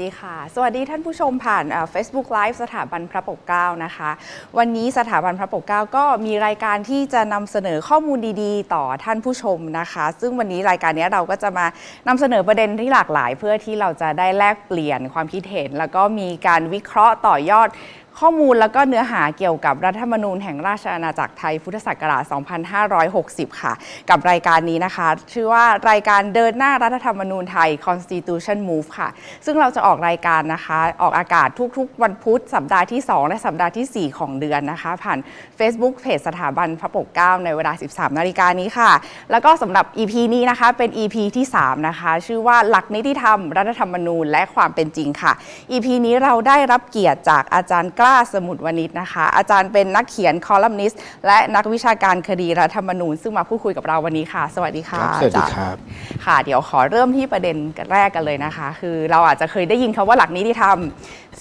สดีค่ะ สวัสดีท่านผู้ชมผ่านเอ่อ Facebook Live สถาบันพระปกเกล้านะคะ วันนี้สถาบันพระปกเกล้าก็มีรายการที่จะนำเสนอข้อมูลดีๆ ต่อท่านผู้ชมนะคะ ซึ่งวันนี้รายการนี้เราก็จะมานำเสนอประเด็นที่หลากหลาย เพื่อที่เราจะได้แลกเปลี่ยนความคิดเห็น แล้วก็มีการวิเคราะห์ต่อยอด ข้อมูลแล้วก็เนื้อหาเกี่ยวกับรัฐธรรมนูญแห่งราชอาณาจักรไทยพุทธศักราช 2560 ค่ะ กับรายการนี้นะคะ ชื่อว่ารายการเดินหน้ารัฐธรรมนูญไทย Constitution Move ค่ะ ซึ่งเราจะออกรายการนะคะ ออกอากาศทุกๆ วันพุธสัปดาห์ที่ 2 และสัปดาห์ทีสี่4 ของเดือนนะคะ ผ่าน Facebook เพจสถาบันพระปกเกล้าในเวลา 13 นาฬิกานี้ค่ะ แล้วก็สำหรับ EP นี้นะคะเป็น EP ที่ 3 นะคะ ชื่อว่าหลักนิติธรรม รัฐธรรมนูญ และความเป็นจริงค่ะ EP นี้เราได้รับเกียรติจากอาจารย์กล้าสมุทรวณิชนะคะ อาจารย์เป็นนักเขียนคอลัมนิสต์และนักวิชาการคดีรัฐธรรมนูญ ซึ่งมาพูดคุยกับเราวันนี้ค่ะ สวัสดีค่ะครับสวัสดีอาจารย์ครับค่ะ เดี๋ยวขอเริ่มที่ประเด็นแรกกันเลยนะคะ คือเราอาจจะเคยได้ยินคำว่าหลักนิติธรรม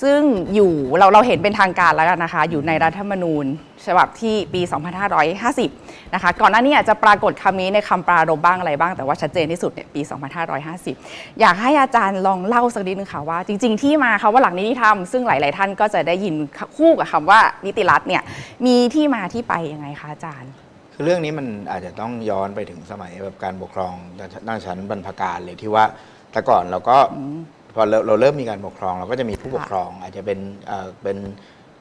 ซึ่งอยู่เราเราเห็นเป็นทางการแล้วกันนะคะ อยู่ในรัฐธรรมนูญ ฉบับที่ปี 2550 นะคะ ก่อนหน้านี้อาจจะปรากฏคำนี้ในคำปรารภบ้างอะไรบ้าง แต่ว่าชัดเจนที่สุดเนี่ยปี 2550 อยากให้อาจารย์ลองเล่าสักนิดนึงค่ะว่า จริง ๆ ที่มาคำว่าหลักนิติธรรม ซึ่งหลาย ๆ ท่านก็จะได้ยินคู่กับคำว่านิติรัฐเนี่ย มีที่มาที่ไปยังไงคะอาจารย์ คือเรื่องนี้มันอาจจะต้องย้อนไปถึงสมัยแบบการปกครองด้านชั้นบรรพการเลยที่ว่า แต่ก่อนเราก็พอเราเราเริ่มมีการปกครอง เราก็จะมีผู้ปกครองอาจจะเป็นเอ่อเป็น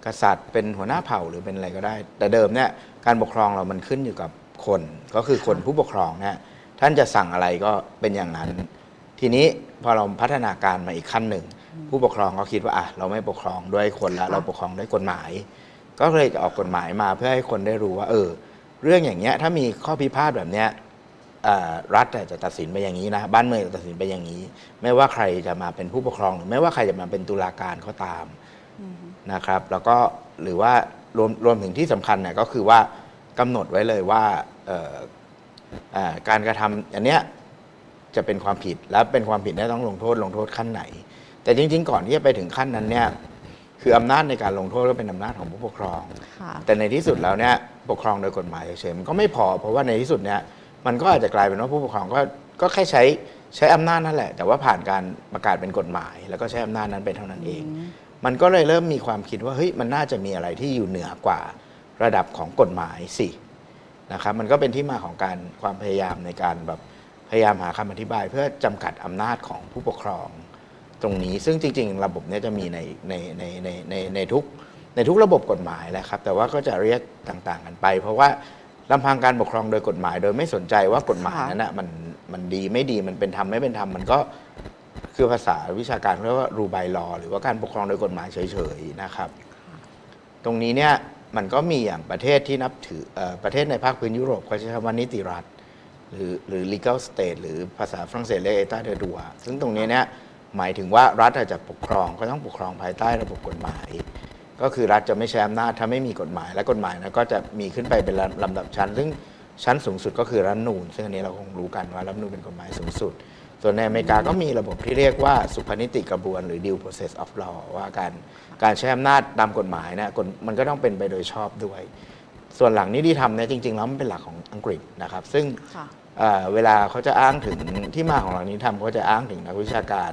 กษัตริย์เป็นหัวหน้าเผ่าหรือเป็นอะไรก็ได้ แต่เดิมเนี่ยการปกครองเรามันขึ้นอยู่กับคน ก็คือคนผู้ปกครองเนี่ยท่านจะสั่งอะไรก็เป็นอย่างนั้น ทีนี้พอเราพัฒนาการมาอีกขั้นหนึ่ง ผู้ปกครองก็คิดว่าอะเราไม่ปกครองด้วยคนละเราปกครองด้วยกฎหมาย ก็เลยออกกฎหมายมาเพื่อให้คนได้รู้ว่า เออ เรื่องอย่างเงี้ยถ้ามีข้อพิพาทแบบเนี้ยรัฐจะตัดสินไปอย่างนี้นะบ้านเมืองจะตัดสินไปอย่างนี้ ไม่ว่าใครจะมาเป็นผู้ปกครองหรือไม่ว่าใครจะมาเป็นตุลาการก็ตาม นะครับแล้วก็หรือว่ารวมรวมถึงที่สำคัญเนี่ยก็คือว่ากำหนดไว้เลยว่าเอ่อเอ่อการกระทำอันเนี้ยจะเป็นความผิดและเป็นความผิดเนี่ยต้องลงโทษลงโทษขั้นไหน แต่จริง ๆ ก่อนที่จะไปถึงขั้นนั้นเนี่ยคืออำนาจในการลงโทษก็เป็นอำนาจของผู้ปกครอง ค่ะ แต่ในที่สุดแล้วเนี่ยปกครองโดยกฎหมายเฉยๆมันก็ไม่พอ เพราะว่าในที่สุดเนี่ยมันก็อาจจะกลายเป็นว่าผู้ปกครองก็ก็แค่ใช้ใช้อำนาจนั่นแหละ แต่ว่าผ่านการประกาศเป็นกฎหมาย แล้วก็ใช้อำนาจนั้นไปเท่านั้นเองมั มันก็เลยเริ่มมีความคิดว่าเฮ้ยมันน่าจะมีอะไรที่อยู่เหนือกว่าระดับของกฎหมายสินะครับมันก็เป็นที่มาของการความพยายามในการแบบพยายามหาคำอธิบาย เพื่อจำกัดอำนาจของผู้ปกครองตรงนี้ ซึ่งจริง ๆ ระบบเนี้จะมีในในในในในในทุกในทุกระบบกฎหมายแหละครับ แต่ว่าก็จะเรียกต่างๆกันไป เพราะว่าลำพังการปกครองโดยกฎหมาย โดยไม่สนใจว่ากฎหมายนั้นนะมันมันดีไม่ดีมันเป็นธรรมไม่เป็นธรรมมันก็ คือภาษาวิชาการเรียกว่ารูบายลอหรือว่าการปกครองโดยกฎหมายเฉยๆนะครับ ตรงนี้เนี่ยมันก็มีอย่างประเทศที่นับถือประเทศในภาคพื้นยุโรปเขาใช้คำว่านิติรัฐ หรือหรือ legal state หรือภาษาฝรั่งเศสเรียก état de droit ซึ่งตรงนี้เนี่ยหมายถึงว่ารัฐอาจจะปกครองก็ต้องปกครองภายใต้ระบบกฎหมาย ก็คือรัฐจะไม่ใช้อำนาจถ้าไม่มีกฎหมาย และกฎหมายนะก็จะมีขึ้นไปเป็นลำดับชั้น ซึ่งชั้นสูงสุดก็คือรัฐนูญซึ่งอันนี้เราคงรู้กันว่ารัฐนูญเป็นกฎหมายสูงสุด ส่วนในอเมริกาก็มีระบบที่เรียกว่าสุพนิติกระบวน หรือ due process of law ว่าการการใช้อำนาจตามกฎหมายเนี่ยกฎมันก็ต้องเป็นไปโดยชอบด้วย ส่วนหลังนิติธรรมเนี่ยจริง ๆ แล้วมันเป็นหลักของอังกฤษนะครับ ซึ่งค่ะเอ่อเวลาเขาจะอ้างถึงที่มาของหลักนิติธรรมเขาจะอ้างถึงนักวิชาการ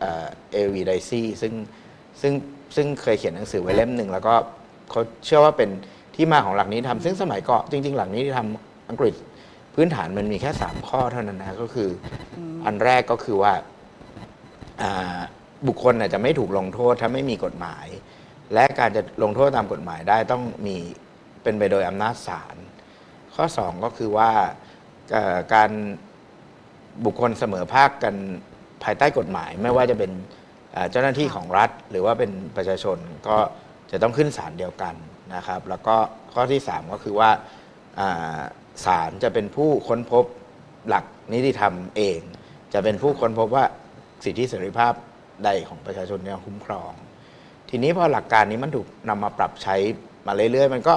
เอวีไดซีซึ่งซึ่งซึ่งเคยเขียนหนังสือไว้เล่มหนึ่งแล้วก็เขาเชื่อว่าเป็นที่มาของหลักนิติธรรมซึ่งสมัยก่อนจริง ๆ หลักนิติธรรมอังกฤษ พื้นฐานมันมีแค่ 3 ข้อเท่านั้นนะก็คือออันแรกก็คือว่าอ่าบุคคลน่ะจะไม่ถูกลงโทษถ้าไม่มีกฎหมาย และการจะลงโทษตามกฎหมายได้ต้องมีเป็นไปโดยอำนาจศาลข้อ 2 ก็คือว่าเอ่อการบุคคลเสมอภาคกันภายใต้กฎหมาย ไม่ว่าจะเป็นเอ่อเจ้าหน้าที่ค่ะของรัฐ หรือว่าเป็นประชาชนก็จะต้องขึ้นศาลเดียวกันนะครับ แล้วก็ข้อที่ 3 ก็คือว่าอ่า ศาลจะเป็นผู้ค้นพบหลักนิติธรรมเอง จะเป็นผู้ค้นพบว่าสิทธิเสรีภาพใดของประชาชนเนี่ยคุ้มครอง ทีนี้พอหลักการนี้มันถูกนำมาปรับใช้มาเรื่อยๆ มันก็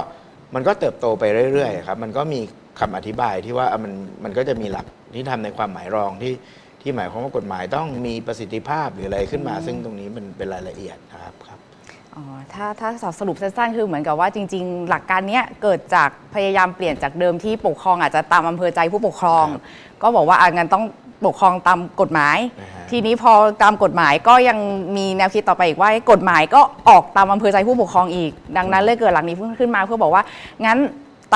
มันก็เติบโตไปเรื่อยๆครับมันก็มีคำอธิบายที่ว่าเอ่อมันมันก็จะมีหลักที่ทำในความหมายรองที่ที่หมายความว่ากฎหมายต้องมีประสิทธิภาพหรืออะไรขึ้นมา ซึ่งตรงนี้มันเป็นรายละเอียดนะครับครับ อ๋อถ้าถ้าสรุปสั้นๆคือเหมือนกับว่าจริง ๆ หลักการเนี้ยเกิดจากพยายามเปลี่ยนจากเดิมที่ปกครองอาจจะตามอำเภอใจผู้ปกครองครับก็บอกว่าอะงั้นต้องปกครองตามกฎหมายนะฮะ ทีนี้พอตามกฎหมายก็ยังมีแนวคิดต่อไปอีกว่ากฎหมายก็ออกตามอำเภอใจผู้ปกครองอีก ดังนั้นเลยเกิดหลังนี้ขึ้นมาเพื่อบอกว่างั้น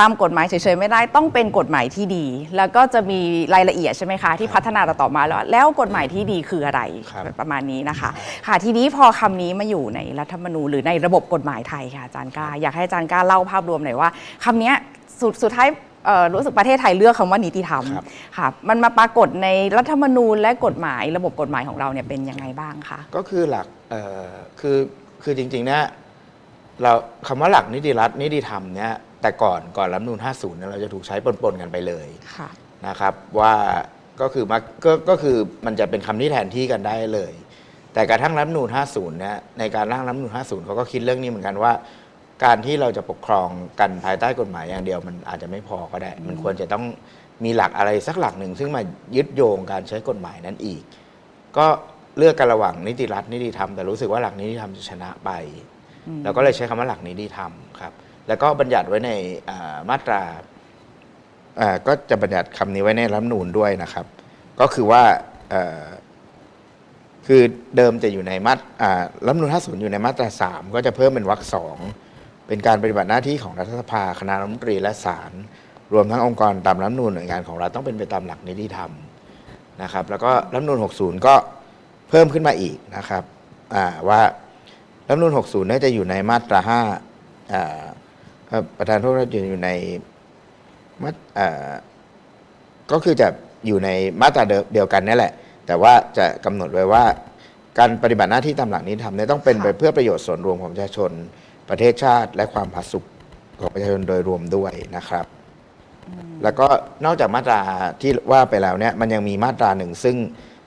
ตามกฎหมายเฉยๆไม่ได้ต้องเป็นกฎหมายที่ดี แล้วก็จะมีรายละเอียดใช่ไหมคะ ที่พัฒนาต่อๆมาแล้ว แล้วกฎหมายที่ดีคืออะไรครับ ประมาณนี้นะคะค่ะทีนี้พอคำนี้มาอยู่ในรัฐธรรมนูญหรือในระบบกฎหมายไทยค่ะอาจารย์กล้าอยากให้อาจารย์กล้าเล่าภาพรวมหน่อยว่าคำเนี้ยสุดสุดท้ายเอ่อรู้สึกประเทศไทยเลือกคำว่านิติธรรมครับ ค่ะมันมาปรากฏในรัฐธรรมนูญและกฎหมาย ระบบกฎหมายของเราเนี่ยเป็นยังไงบ้างคะ ก็คือหลักเอ่อคือคือจริงๆเนี่ยเราคำว่าหลักนิติรัฐนิติธรรมเนี่ย แต่ก่อนก่อนรัฐธรรมนูล50เนี่ยเราจะถูกใช้ปนๆกันไปเลยค่ะ นะครับว่าก็คือมักก็ก็คือมันจะเป็นคำที่แทนที่กันได้เลย แต่กระทั่งรัฐธรรมนูล50เนี่ยในการร่างรัฐธรรมนูล50เขาก็คิดเรื่องนี้เหมือนกันว่า การที่เราจะปกครองกันภายใต้กฎหมายอย่างเดียว มันอาจจะไม่พอก็ได้ มันควรจะต้องมีหลักอะไรสักหลักหนึ่ง ซึ่งมายึดโยงการใช้กฎหมายนั้นอีก ก็เลือกกันระหว่างนิติรัฐนิติธรรมแต่รู้สึกว่าหลักนิติธรรมจะชนะไปแล้วก็เลยใช้คำว่าหลักนิติธรรมครับ แล้วก็บัญญัติไว้ในมาตราก็จะบัญญัติคำนี้ไว้ในรัฐนูญด้วยนะครับ ก็คือว่าคือเดิมจะอยู่ในมาตรารัฐธรรมนูญ50 อยู่ในมาตรา 3 ก็จะเพิ่มเป็นวรรคสองเป็นการปฏิบัติหน้าที่ของรัฐสภาคณะรัฐมนตรีและศาลรวมทั้งองค์กรตามรัฐนูญหน่วยงานของรัฐต้องเป็นไปตามหลักนิติธรรมนะครับแล้วก็รัฐนูญ60 ก็เพิ่มขึ้นมาอีกนะครับว่ารัฐนูล60เนี่ยจะอยู่ในมาตรา5อ่า ประธานโทษนะอยู่อยู่ในมาตอ่าก็คือจะอยู่ในมาตราเดิมเดียวกันนี่แหละ แต่ว่าจะกำหนดไว้ว่า การปฏิบัติหน้าที่ตามหลักนี้ทำเนี่ยต้องเป็นไปค่ะเพื่อประโยชน์ส่วนรวมของประชาชนประเทศชาติ และความผาสุกของประชาชนโดยรวมด้วยนะครับ แล้วก็นอกจากมาตราที่ว่าไปแล้วเนี่ยมันยังมีมาตราหนึ่งซึ่ง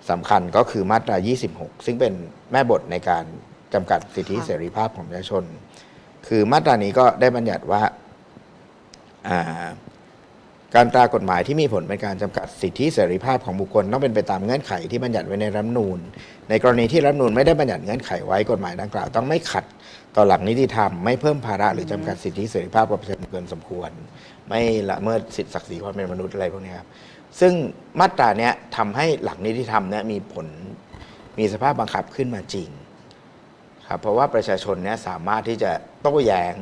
สำคัญก็คือมาตรา 26 ซึ่งเป็นแม่บทในการจำกัดสิทธิค่ะเสรีภาพของประชาชน คือมาตรานี้ก็ได้บัญญัติว่าาการตรากฎหมายที่มีผลเป็นการจำกัดสิทธิเสรีภาพของบุคคลต้องเป็นไปตามเงื่อนไขที่บัญญัติไว้ในรัฐนูญในกรณีที่รัฐนูญไม่ได้บัญญัติเงื่อนไขไว้กฎหมายดังกล่าว ต้องไม่ขัดต่อหลักนิติธรรมไม่เพิ่มภาระหรือจำกัดสิทธิเสรีภาพกับประชาชนเกินสมควร ไม่ละเมิดสิทธิศักดิ์ศรีความเป็นมนุษย์อะไรพวกนี้ครับซึ่งมาตราเนี้ยทำให้หลักนิติธรรมเนี่ยมีผลมีสภาพบังคับขึ้นมาจริง ครับเพราะว่าประชาชนเนี่ยสามารถที่จะโต้แย้ง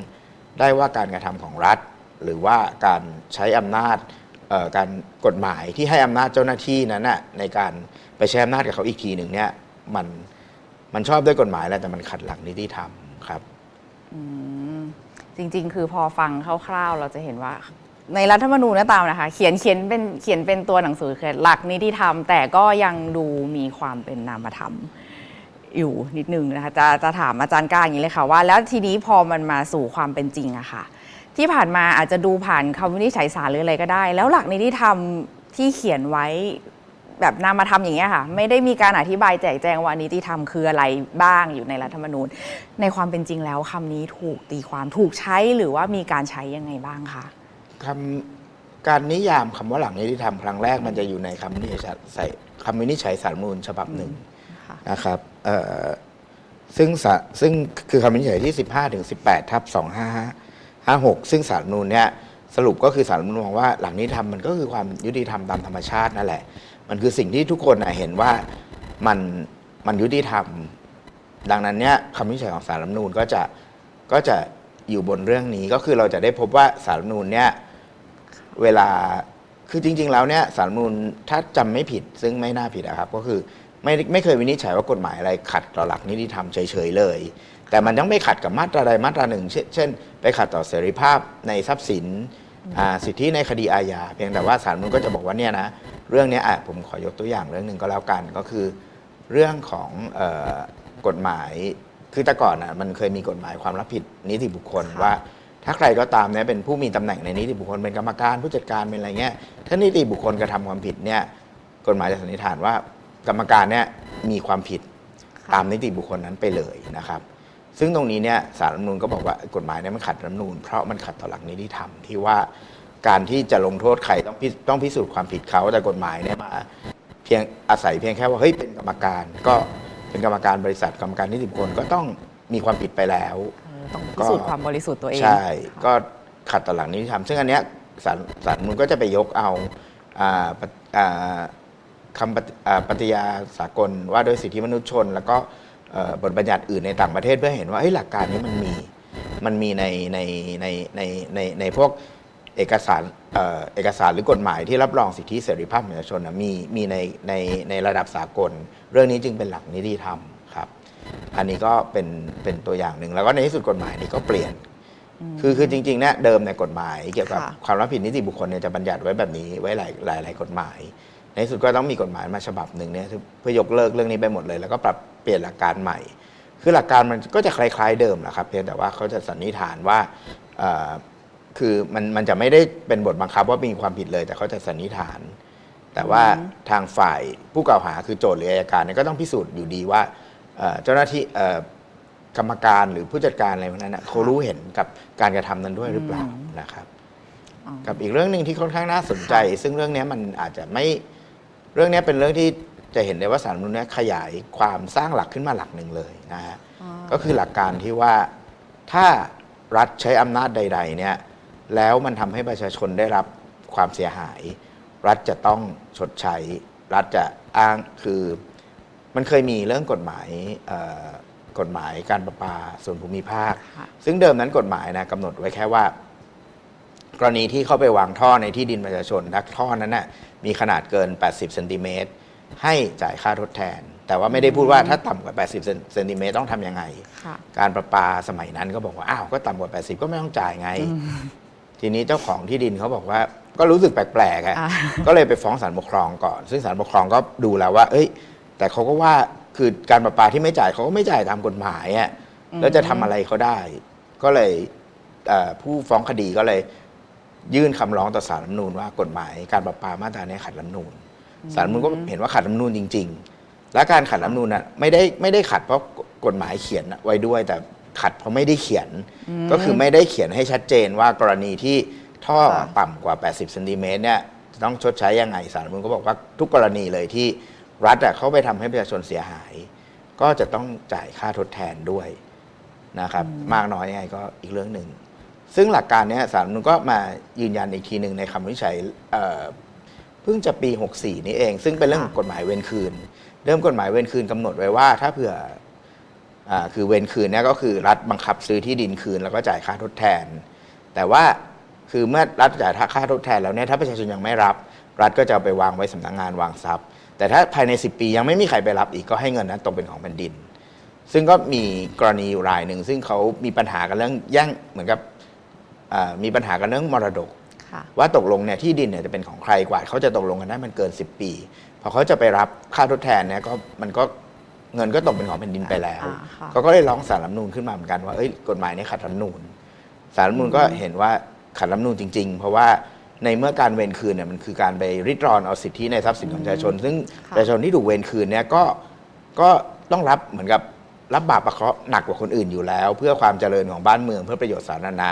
ได้ว่าการกระทำของรัฐ หรือว่าการใช้อำนาจการกฎหมายที่ให้อำนาจเจ้าหน้าที่นั้นน่ะในการไปใช้อำนาจกับเขาอีกทีหนึ่งเนี่ยมันมันชอบด้วยกฎหมายแหละแต่มันขัดหลักนิติธรรมครับจริง ๆ คือพอฟังคร่าวๆ เราจะเห็นว่า ในรัฐธรรมนูญก็ตามนะคะ เขียนเขียนเป็นเขียนเป็นตัวหนังสือคือหลักนิติธรรม แต่ก็ยังดูมีความเป็นนามธรรม อยู่นิดนึงนะคะจะจะถามอาจารย์ก้าอย่างนี้เลยค่ะว่า แล้วทีนี้พอมันมาสู่ความเป็นจริงอะค่ะ ที่ผ่านมาอาจจะดูผ่านคำวินิจฉัยศาลหรืออะไรก็ได้ แล้วหลักนิติธรรมที่เขียนไว้แบบนามธรรมอย่างเงี้ยค่ะ ไม่ได้มีการอธิบายแจกแจงว่านิติธรรมคืออะไรบ้างอยู่ในรัฐธรรมนูญ ในความเป็นจริงแล้วคำนี้ถูกตีความถูกใช้หรือว่ามีการใช้ยังไงบ้างคะคำการนิยามคำว่าหลักนิติธรรมครั้งแรกมันจะอยู่ในคำวินิจฉัยใส่คำวินิจฉัยสารรัฐธรรมนูญฉบับหนึ่ง ค่ะ นะครับเอ่อซึ่งสาซึ่งคือคำวินิจฉัยที่ 15ถึง18 ทับ 2556 ซึ่งสารรัฐธรรมนูญเนี่ยสรุปก็คือสารรัฐธรรมนูญมองว่าหลักนิติธรรมมันก็คือความยุติธรรมตามธรรมชาตินั่นแหละ มันคือสิ่งที่ทุกคนน่ะเห็นว่ามันมันยุติธรรม ดังนั้นเนี่ยคำวินิจฉัยของสารรัฐธรรมนูญก็จะก็จะอยู่บนเรื่องนี้ก็คือเราจะได้พบว่าสารรัฐธรรมนูญเนี่ยเวลาคือจริง ๆ แล้วเนี่ยสารรัฐธรรมนูญถ้าจำไม่ผิดซึ่งไม่น่าผิดนะครับก็คือ ไม่ไม่เคยวินิจฉัยว่ากฎหมายอะไรขัดต่อหลักนิติธรรมเฉยๆเลย แต่มันต้องไม่ขัดกับมาตราใดมาตราหนึ่ง เช่นเช่น ไปขัดต่อเสรีภาพในทรัพย์สินอ่าสิทธิในคดีอาญาเพียงแต่ว่าสารรัฐธรรมนูญก็จะบอกว่าเนี่ยนะเรื่องเนี้ยอะผมขอยกตัวอย่างเรื่องหนึ่งก็แล้วกันก็คือ เรื่องของเออกฎหมายคือแต่ก่อนอะมันเคยมีกฎหมายความรับผิดนิติบุคคลค่ะว่า ถ้าใครก็ตามเนี่ยเป็นผู้มีตำแหน่งในนิติบุคคลเป็นกรรมการผู้จัดการเป็นอะไรเงี้ยถ้านิติบุคคลกระทำความผิดเนี่ยกฎหมายจะสันนิษฐานว่า กรรมการเนี่ยมีความผิดค่ะ ตามนิติบุคคลนั้นไปเลยนะครับ ซึ่งตรงนี้เนี่ยสารรัฐธรรมนูญก็บอกว่ากฎหมายเนี่ยมันขัดรัฐธรรมนูญเพราะมันขัดต่อหลักนิติธรรมที่ว่าการที่จะลงโทษใครต้องพิต้องพิสูจน์ความผิดเขาแต่กฎหมายเนี่ยมาเพียงอาศัยเพียงแค่ว่าเฮ้ยเป็นกรรมการก็เป็นกรรมการบริษัทกรรมการนิติบุคคลก็ต้องมีความผิดไปแล้วเออต้องพิสูจน์ความบริสุทธิ์ตัวเอง ใช่ ก็ขัดต่อหลักนิติธรรมซึ่งอันเนี้ยสารสารนุนก็จะไปยกเอาอ่าปะอ่า คำปฏิอ่าปฏิญาสากลว่าโดวยสิทธิมนุษยชน แล้วก็เอ่อบทบัญญัติอื่นในต่างประเทศเพื่อเห็นว่าเอ้ยหลักการนี้มันมีมันมีในในในในในในพวกเอกสารเอ่อเอกสารหรือกฎหมายที่รับรองสิทธิเสรีภาพของประชาชนนะมีมีในในในระดับสากล เรื่องนี้จึงเป็นหลักนิติธรรมครับ อันนี้ก็เป็นเป็นตัวอย่างหนึ่งแล้วก็ในที่สุดกฎหมายนี้ก็เปลี่ยน คือคือจริงๆเนี่ยเดิมในกฎหมาย เกี่ยวกับค่ะความรับผิดนิติบุคคลเนี่ยจะบัญญัติไว้แบบนี้ไว้หลายหลายหลายกฎหมาย ในที่สุดก็ต้องมีกฎหมายมาฉบับหนึ่งเนี่ยเพื่อยกเลิกเรื่องนี้ไปหมดเลย แล้วก็ปรับเปลี่ยนหลักการใหม่ คือหลักการมันก็จะคล้าย ๆเดิมแหละครับเพียงแต่ว่าเขาจะสันนิษฐานว่าเอ่อคือมันมันจะไม่ได้เป็นบทบังคับว่ามีความผิดเลย แต่เขาจะสันนิษฐาน แต่ว่าทางฝ่ายผู้กล่าวหาคือโจทย์หรืออัยการเนี่ยก็ต้องพิสูจน์อยู่ดีว่าเอ่อเจ้าหน้าที่เอ่อกรรมการหรือผู้จัดการอะไรพวกนั้นนะเขารู้เห็นกับการกระทำนั้นด้วยหรือเปล่านะครับอ๋อกับอีกเรื่องหนึ่งที่ค่อนข้างน่าสนใจ ซึ่งเรื่องเนี้ยมันอาจจะไม่ เรื่องเนี้ยเป็นเรื่องที่จะเห็นได้ว่าสารรัฐธรรมนุนเนี้ยขยายความสร้างหลักขึ้นมาหลักหนึ่งเลยนะฮะอ๋อ ก็คือหลักการที่ว่าถ้ารัฐใช้อำนาจใด ๆ เนี่ยแล้วมันทำให้ประชาชนได้รับความเสียหาย รัฐจะต้องชดใช้ รัฐจะอ้างคือ มันเคยมีเรื่องกฎหมายเอ่อกฎหมายการประปาส่วนภูมิภาค ค่ะ ซึ่งเดิมนั้นกฎหมายนะกำหนดไว้แค่ว่า กรณีที่เข้าไปวางท่อในที่ดินประชาชนถ้าท่อนั้นนะ่ะมีขนาดเกิน 80เซนติเมตรให้จ่ายค่าทดแทน แต่ว่าไม่ได้พูดว่าถ้าต่ำกว่า 80เซนติเมตรต้องทำยังไง ค่ะการประปาสมัยนั้นก็บอกว่าอ้าวก็ต่ำกว่า 80 ก็ไม่ต้องจ่ายไง ทีนี้เจ้าของที่ดินเขาบอกว่าก็รู้สึกแปลกๆอะ อ่า ก็เลยไปฟ้องศาลปกครองก่อน ซึ่งศาลปกครองก็ดูแล้วว่า เอ้ย แต่เขาก็ว่าคือการประปาที่ไม่จ่ายเขาก็ไม่จ่ายตามกฎหมายอะแล้วจะทำอะไรเขาได้ ก็เลยเอ่อผู้ฟ้องคดีก็เลย ยื่นคำร้องต่อศาลรัฐธรรมนูญว่ากฎหมายการประปามาตราเนี้ขัดรัฐธรรมนูญศาลรัฐธรรมนูญก็เห็นว่าขัดรัฐธรรมนูญจริง ๆ และการขัดรัฐธรรมนูญน่ะไม่ได้ไม่ได้ขัดเพราะกฎหมายเขียนไว้ด้วย แต่ขัดเพราะไม่ได้เขียน ก็คือไม่ได้เขียนให้ชัดเจนว่ากรณีที่ท่อค่ะต่ำกว่า 80เซนติเมตรเนี่ยจะต้องชดใช้ยังไงศาลรัฐธรรมนูญก็บอกว่าทุกกรณีเลยที่รัฐอะเข้าไปทำให้ประชาชนเสียหาย ก็จะต้องจ่ายค่าทดแทนด้วยนะครับ มากน้อยยังไงก็อีกเรื่องหนึ่ง ซึ่งหลักการเนี้ยศารัฐธรรมนูญก็มายืนยันอีกทีหนึ่งในคำวินิจฉัยเอ่อเพิ่งจะปี 64 นี้เอง ซึ่งเป็นเรื่องของกฎหมายเวรคืน เริ่มกฎหมายเวรคืนกำหนดไว้ว่า ถ้าเผื่ออ่าคือเวรคืนเนี่ยก็คือรัฐบังคับซื้อที่ดินคืนแล้วก็จ่ายค่าทดแทน แต่ว่าคือเมื่อรัฐจ่ายค่าทดแทนแล้วเนี่ยถ้าประชาชนยังไม่รับ รัฐก็จะเอาไปวางไว้สำนักงานวางทรัพย์ แต่ถ้าภายใน 10 ปียังไม่มีใครไปรับอีกก็ให้เงินนั้นตกเป็นของแผ่นดิน ซึ่งก็มีกรณีอยู่รายหนึ่งซึ่งเขามีปัญหากันเรื่องแย่งเหมือนกับ มีปัญหากันเรื่องมรดกค่ะว่าตกลงเนี่ยที่ดินเนี่ยจะเป็นของใครกว่าเขาจะตกลงกันได้มันเกิน 10 ปี พอเขาจะไปรับค่าทดแทนเนี่ยก็มันก็เงินก็ตกเป็นของแผ่นดินไปแล้วอ่าค่ะเขาก็เลยร้องสารรัฐธรรมนูญขึ้นมาเหมือนกันว่าเอ้ยกฎหมายเนี้ขัดรัฐธรรมนูญสารรัฐธรรมนูญก็เห็นว่าขัดรัฐธรรมนูญจริง ๆ เพราะว่าในเมื่อการเวรคืนเนี่ยมันคือการไปริดรอนเอาสิทธิในทรัพย์สินของประชาชน ซึ่งค่ะประชาชนที่ถูกเวรคืนเนี่ยก็ก็ต้องรับเหมือนกับ รับบาปประเคราะห์หนักกว่าคนอื่นอยู่แล้ว เพื่อความเจริญของบ้านเมืองเพื่อประโยชน์สาธารณะ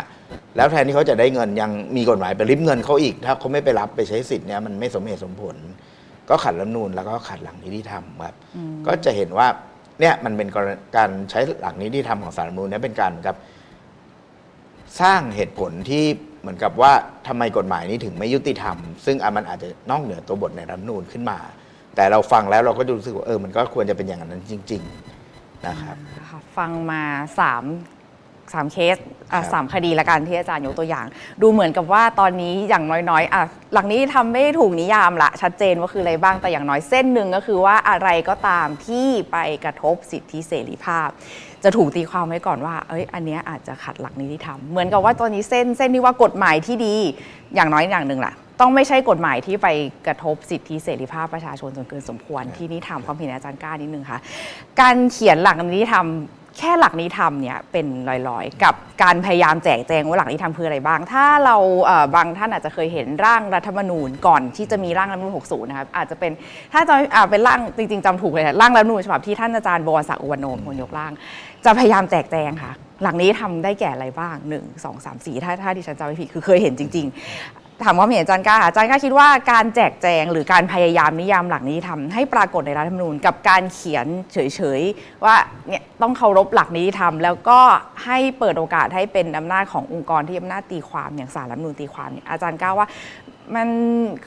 แล้วแทนที่เขาจะได้เงินยังมีกฎหมายไปริบเงินเขาอีก ถ้าเขาไม่ไปรับไปใช้สิทธิ์เนี่ยมันไม่สมเหตุสมผล ก็ขัดรัฐธรรมนูญแล้วก็ขัดหลักนิติธรรมครับก็จะเห็นว่าเนี่ยมันเป็นกรณีการใช้หลักนิติธรรมของสารรัฐธรรมนูญเนี่ยเป็นการเหมือนกับ สร้างเหตุผลที่เหมือนกับว่าทำไมกฎหมายนี้ถึงไม่ยุติธรรม ซึ่งอะมันอาจจะนอกเหนือตัวบทในรัฐธรรมนูญขึ้นมา แต่เราฟังแล้วเราก็จะรู้สึกว่าเออมันก็ควรจะเป็นอย่างนั้นจริง ๆ นะครับค่ะฟังมาสามสามเคสอะครับ สามคดีละกันที่อาจารย์ยกตัวอย่าง ดูเหมือนกับว่าตอนนี้อย่างน้อยๆอะหลักนี้ทำไม่ได้ถูกนิยามละชัดเจนว่าคืออะไรบ้างแต่อย่างน้อยเส้นหนึ่งก็คือว่าอะไรก็ตามที่ไปกระทบสิทธิเสรีภาพ จะถูกตีความไว้ก่อนว่า เอ้ย อันเนี้ยอาจจะขัดหลักนิติธรรมเหมือนกับว่าตอนนี้เส้นเส้นที่ว่ากฎหมายที่ดี อย่างน้อยอย่างหนึ่งล่ะ ต้องไม่ใช่กฎหมายที่ไปกระทบสิทธิเสรีภาพประชาชนจนเกินสมควร ที่นี่ถามความเห็นอาจารย์กล้านิดนึงค่ะ การเขียนหลักนิติธรรมแค่หลักนิติธรรมเนี่ยเป็นลอยๆ กับการพยายามแจกแจงว่าหลักนิติธรรมคืออะไรบ้าง ถ้าเราเอ่อบางท่านอาจจะเคยเห็นร่างรัฐธรรมนูญก่อนที่จะมีร่างรัฐธรรมนูญ60 นะครับอาจจะเป็นถ้าจะอ่าเป็นร่างจริงๆจำถูกเลยนะร่างรัฐธรรมนูญฉบับที่ท่านอาจารย์บวรศักดิ์อุวันโนมคนยกร่าง จะพยายามแจกแจงค่ะหลักนี้ทำได้แก่อะไรบ้าง 1 2 3 4 ถ้าถ้าดิฉันจำไม่ผิดคือเคยเห็นจริง ๆ ถามความเห็นอาจารย์ก้าค่ะอาจารย์ก้าคิดว่าการแจกแจงหรือการพยายามนิยามหลักนิติธรรมให้ปรากฏในรัฐธรรมนูญกับการเขียนเฉยๆว่าเนี่ยต้องเคารพหลักนิติธรรมแล้วก็ให้เปิดโอกาสให้เป็นอำนาจขององค์กรที่อำนาจตีความอย่างสารรัฐธรรมนูญตีความเนี่ยอาจารย์ก้าว่ามัน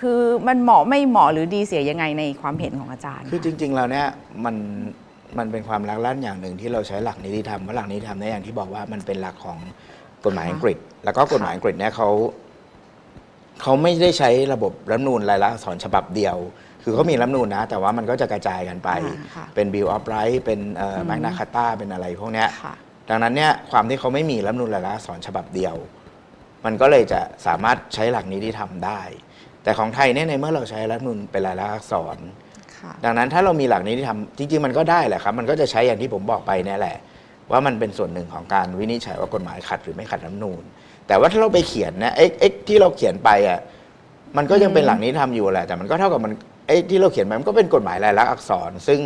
คือมันเหมาะไม่เหมาะหรือดีเสียยังไงในความเห็นของอาจารย์ คือจริง ๆ แล้วเนี่ยมันมันเป็นความลักลั่นอย่างหนึ่งที่เราใช้หลักนิติธรรมว่าหลักนิติธรรมเนี่ยอย่างที่บอกว่ามันเป็นหลักของกฎหมายอังกฤษ แล้วก็กฎหมายอังกฤษเนี่ยเขา เขาไม่ได้ใช้ระบบรัฐธรรมนูลรายละอักษรฉบับเดียว คือเขามีรัฐธรรมนูญนะ แต่ว่ามันก็จะกระจายกันไป อ่าค่ะเป็น Bill of Rights เป็นอืม แมกนาคาตาเป็นอะไรพวกเนี้ย ค่ะ ดังนั้นเนี่ยความที่เขาไม่มีรัฐธรรมนูลรายละอักษรฉบับเดียว มันก็เลยจะสามารถใช้หลักนิติธรรมได้ แต่ของไทยเนี่ยในเมื่อเราใช้รัฐธรรมนูลเป็นรายละอักษร ค่ะ ดังนั้นถ้าเรามีหลักนิติธรรมจริง ๆ มันก็ได้แหละครับ มันก็จะใช้อย่างที่ผมบอกไปเนี่ยแหละ ว่ามันเป็นส่วนหนึ่งของการวินิจฉัยว่ากฎหมายขัดหรือไม่ขัดรัฐธรรมนูญ แต่ว่าถ้าเราไปเขียนนะไอ้ไอ้ที่เราเขียนไปอะมันก็ยังเป็นหลักนิติธรรมอยู่แหละแต่มันก็เท่ากับมันไอ้ที่เราเขียนไปมันก็เป็นกฎหมายรายลักษณ์อักษร ซึ่ง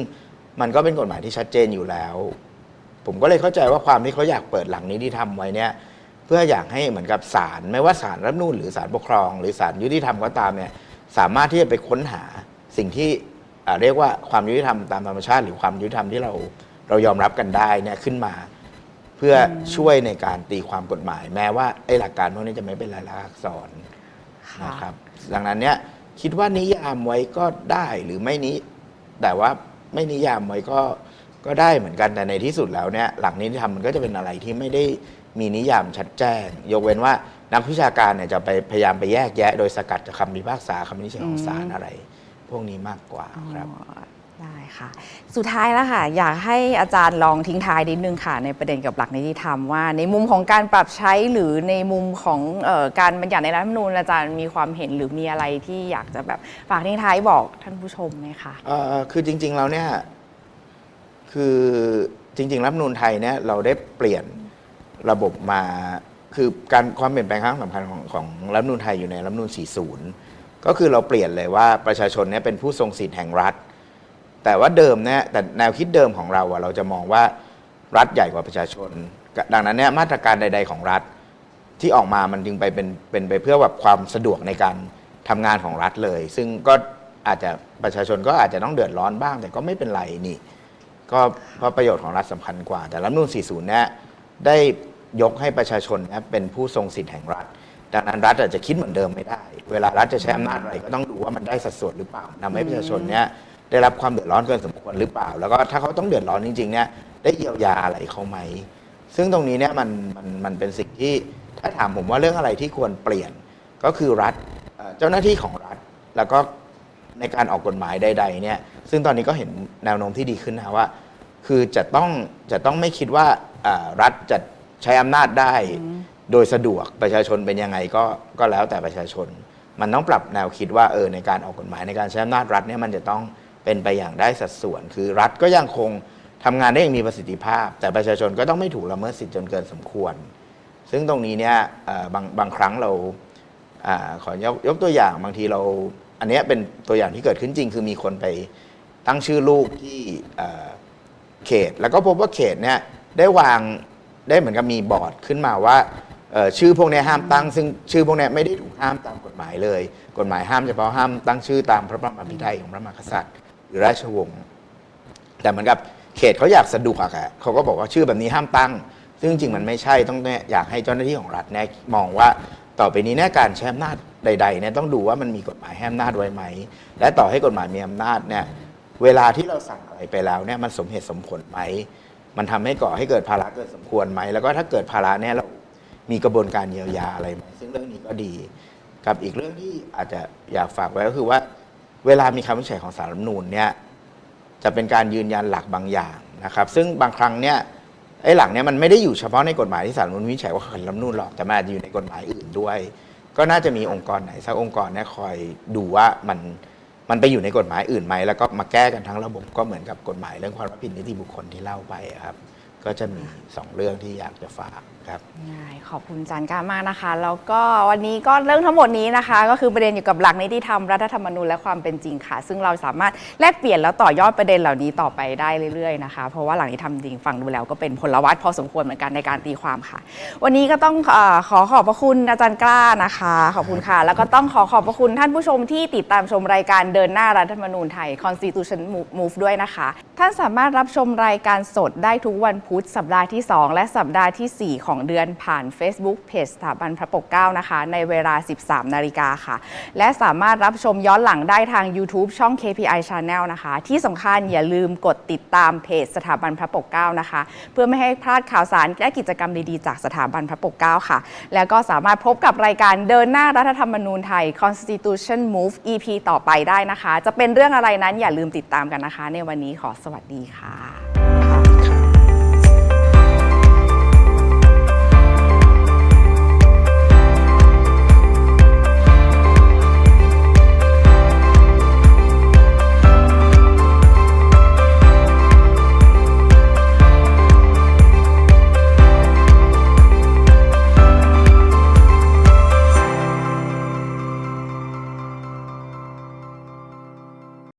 มันก็เป็นกฎหมายที่ชัดเจนอยู่แล้ว ผมก็เลยเข้าใจว่าความที่เขาอยากเปิดหลักนิติธรรมไว้เนี่ย เพื่ออยากให้เหมือนกับศาลไม่ว่าศาลรัฐนูญหรือศาลปกครอง หรือศาลยุติธรรมก็ตามเนี่ยสามารถที่จะไปค้นหาสิ่งที่เรียกว่าความยุติธรรมตามธรรมชาติ หรือความยุติธรรมที่เราเรายอมรับกันได้เนี่ยขึ้นมา เพื่อช่วยในการตีความกฎหมาย แม้ว่าไอ้หลักการพวกนี้จะไม่เป็นลายลักษณ์อักษรค่ะนะครับดังนั้นเนี่ยคิดว่านิยามไว้ก็ได้หรือไม่นิแต่ว่าไม่นิยามไว้ก็ก็ได้เหมือนกันแต่ในที่สุดแล้วเนี่ยหลักนิติธรรมมันก็จะเป็นอะไรที่ไม่ได้มีนิยามชัดแจ้ง ยกเว้นว่านักวิชาการเนี่ยจะไปพยายามไปแยกแยะ โดยสกัดจากคำพิพากษาคำวินิจฉัยของศาลอะไร พวกนี้มากกว่าครับอ๋อได้ ค่ะ สุดท้ายแล้วค่ะ อยากให้อาจารย์ลองทิ้งท้ายนิดนึงค่ะ ในประเด็นกับหลักนิติธรรมว่า ในมุมของการปรับใช้หรือในมุมของออการบัญญัติในรัฐธรรมนูญอาจารย์มีความเห็นหรือมีอะไรที่อยากจะแบบฝากทิ้งท้ายบอกท่านผู้ชมไหมคะเอ่อคือจริง ๆ แล้วเนี่ยคือจริง ๆ รัฐธรรมนูญไทยเนี่ยเราได้เปลี่ยนระบบมาคือการความเปลี่ยนแปลงครั้งสำคัญของของรัฐธรรมนูญไทยอยู่ในรัฐธรรมนูญ40 ก็คือเราเปลี่ยนเลยว่าประชาชนเนี่ยเป็นผู้ทรงสิทธิ์แห่งรัฐ แต่ว่าเดิมเนี่ยแต่แนวคิดเดิมของเราอะเราจะมองว่ารัฐใหญ่กว่าประชาชน ดังนั้นเนี่ยมาตรการใด ๆ ของรัฐที่ออกมามันจึงไปเป็นเป็นไปเพื่อแบบความสะดวกในการทำงานของรัฐเลย ซึ่งก็อาจจะประชาชนก็อาจจะต้องเดือดร้อนบ้าง แต่ก็ไม่เป็นไรนี่ ก็เพราะประโยชน์ของรัฐสำคัญกว่า แต่รัฐธรรมนูล40เนี่ยได้ยกให้ประชาชนเนี่ยเป็นผู้ทรงสิทธิ์แห่งรัฐ ดังนั้นรัฐอาจจะคิดเหมือนเดิมไม่ได้ เวลารัฐจะใช้อำนาจอะไรก็ต้องดูว่ามันได้สัดส่วนหรือเปล่านำให้ประชาชนเนี่ย ได้รับความเดือดร้อนเกินสมควรหรือเปล่า แล้วก็ถ้าเขาต้องเดือดร้อนจริงๆเนี่ยได้เยียวยาอะไรเขาไหม ซึ่งตรงนี้เนี่ยมันมันมันเป็นสิ่งที่ถ้าถามผมว่าเรื่องอะไรที่ควรเปลี่ยนก็คือรัฐเอ่อเจ้าหน้าที่ของรัฐแล้วก็ในการออกกฎหมายใดๆเนี่ยซึ่งตอนนี้ก็เห็นแนวโน้มที่ดีขึ้นนะว่า คือจะต้องจะต้องไม่คิดว่าอ่ารัฐจะใช้อำนาจได้โดยสะดวกประชาชนเป็นยังไงก็ก็แล้วแต่ประชาชน มันต้องปรับแนวคิดว่าเออในการออกกฎหมายในการใช้อำนาจรัฐเนี่ยมันจะต้อง เป็นไปอย่างได้สัดส่วน คือรัฐก็ยังคงทำงานได้อย่างมีประสิทธิภาพ แต่ประชาชนก็ต้องไม่ถูกละเมิดสิทธิจนเกินสมควร ซึ่งตรงนี้เนี่ยบางบางครั้งเราอขอยกยกตัวอย่างบางทีเรา อันนี้เป็นตัวอย่างที่เกิดขึ้นจริง คือมีคนไปตั้งชื่อลูกที่เขต แล้วก็พบว่าเขตเนี่ยได้วางได้เหมือนกับมีบอร์ดขึ้นมาว่าชื่อพวกนี้ห้ามตั้ง ซึ่งชื่อพวกนี้ไม่ได้ถูกห้ามตามกฎหมายเลย กฎหมายห้ามเฉพาะห้ามตั้งชื่อตามพระบรมพิไทยของพระมหากษัตริย์ หรือราชวงศ์แต่เหมือนกับเขตเขาอยากสะดวกอะเขาก็บอกว่าชื่อแบบนี้ห้ามตั้ง ซึ่งจริงมันไม่ใช่ต้องอยากให้เจ้าหน้าที่ของรัฐเนี่ยมองว่าต่อไปนี้เนี่ยการใช้อำนาจใดๆเนี่ยต้องดูว่ามันมีกฎหมายให้อำนาจไว้ไหม และต่อให้กฎหมายมีอำนาจเนี่ยเวลาที่เราสั่งอะไรไปแล้วเนี่ยมันสมเหตุสมผลไหม มันทำให้ก่อให้เกิดภาระเกินสมควรไหม แล้วก็ถ้าเกิดภาระเนี่ยเรามีกระบวนการเยียวยาอะไรไหมซึ่งเรื่องนี้ก็ดี กับอีกเรื่องที่อาจจะอยากฝากไว้ก็คือว่า เวลามีคำวินิจฉัยของศาลรัฐธรรมนูญเนี่ยจะเป็นการยืนยันหลักบางอย่างนะครับ ซึ่งบางครั้งเนี่ยไอ้หลักเนี่ยมันไม่ได้อยู่เฉพาะในกฎหมายที่ศาลรัฐธรรมนูญวินิจฉัยว่าขัดรัฐธรรมนูญหรอกแต่มันอาจจะอยู่ในกฎหมายอื่นด้วย ก็น่าจะมีองค์กรไหนสักองค์กรเนี่ยคอยดูว่ามันมันไปอยู่ในกฎหมายอื่นไหมแล้วก็มาแก้กันทั้งระบบก็เหมือนกับกฎหมายเรื่องความรับผิดนิติบุคคลที่เล่าไปอะครับ ก็จะมีสองเรื่องที่อยากจะฝากครับได้ขอบคุณอาจารย์ก้ามากนะคะ แล้วก็วันนี้ก็เรื่องทั้งหมดนี้นะคะ ก็คือประเด็นอยู่กับหลักนิติธรรมรัฐธรรมนูญและความเป็นจริงค่ะ ซึ่งเราสามารถแลกเปลี่ยนแล้วต่อยอดประเด็นเหล่านี้ต่อไปได้เรื่อยๆนะคะ เพราะว่าหลักนิติธรรมจริงฟังดูแล้วก็เป็นพลวัตพอสมควรเหมือนกันในการตีความค่ะ วันนี้ก็ต้องเออขอขอบพระคุณอาจารย์กล้านะคะ ขอบคุณค่ะ แล้วก็ต้องขอขอบพระคุณท่านผู้ชมที่ติดตามชมรายการเดินหน้ารัฐธรรมนูญไทย Constitution Move ด้วยนะคะ ท่านสามารถรับชมรายการสดได้ทุกวันพุธสัปดาห์ที่ 2 และสัปดาห์ที่สี่ของเดือนผ่าน Facebook เพจสถาบันพระปกเกล้านะคะ ในเวลา 13 นาฬิกาค่ะ และสามารถรับชมย้อนหลังได้ทาง YouTube ช่อง KPI Channel นะคะ ที่สำคัญอย่าลืมกดติดตามเพจสถาบันพระปกเกล้านะคะ เพื่อไม่ให้พลาดข่าวสารและกิจกรรมดีๆ จากสถาบันพระปกเกล้าค่ะ แล้วก็สามารถพบกับรายการเดินหน้ารัฐธรรมนูญไทย Constitution Move EP ต่อไปได้นะคะ จะเป็นเรื่องอะไรนั้นอย่าลืมติดตามกันนะคะ ในวันนี้ขอสวัสดีค่ะ